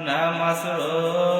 নামাজ রোজ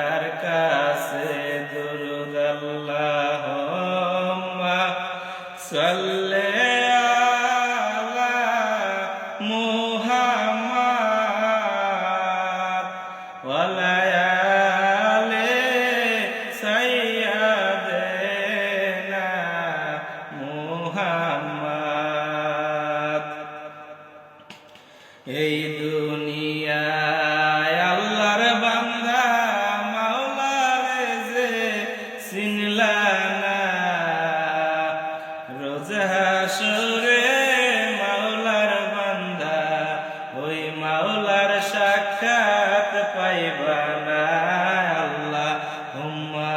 আপনার কাছে দুরুদ আল্লাহ সাল্লে মুহাম্মাদ ওয়ালায়ালে সাইয়াদেনা মুহাম্মাদ। এই দুনিয়া হাসরে মাওলার বান্দা ওই মাওলার সাক্ষাৎ পাইবানা আল্লাহ। হুম্মা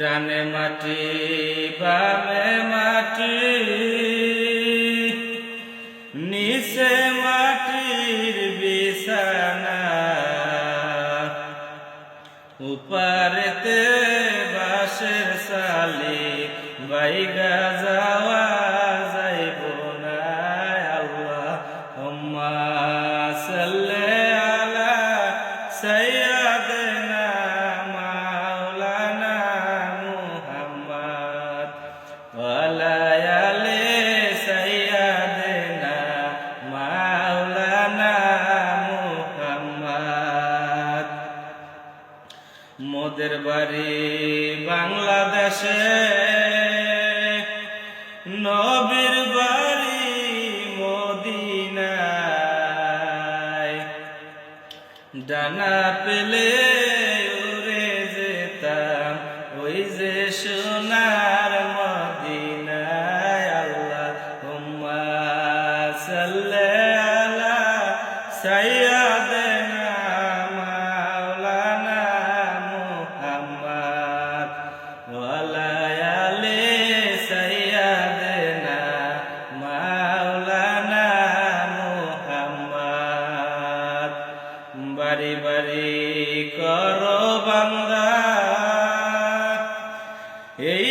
ডানে মাটি বামে মাটি নিচে মাটির বিছানা উপারেতে বাসের সালে বাইগা আমাদের বাড়ি বাংলাদেশে। নবীর বাড়ি মদিনায়। ডানা পেলে উড়ে যেতাম, ওই যে সোনার মদিনায়। আল্লাহ সাল্লা সাইয়া এই